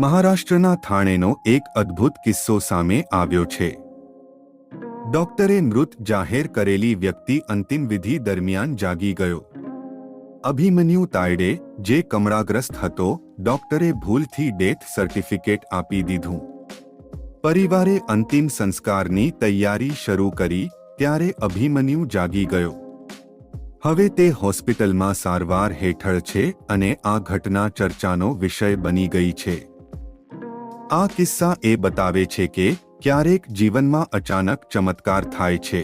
મહારાષ્ટ્રના થાણેનો એક અદ્ભુત કિસ્સો સામે આવ્યો છે. ડોક્ટરે મૃત જાહેર કરેલી વ્યક્તિ અંતિમ વિધિ દરમિયાન જાગી ગયો. અભિમન્યુ તાયડે જે કમળાગ્રસ્ત હતો, ડોક્ટરે ભૂલથી ડેથ સર્ટિફિકેટ આપી દીધું. પરિવારે અંતિમ સંસ્કારની તૈયારી શરૂ કરી, ત્યારે અભિમન્યુ જાગી ગયો. હવે તે હોસ્પિટલમાં સારવાર હેઠળ છે અને આ ઘટના ચર્ચાનો વિષય બની ગઈ છે. આ કિસ્સા એ બતાવે છે કે ક્યારેક જીવનમાં અચાનક ચમત્કાર થાય છે.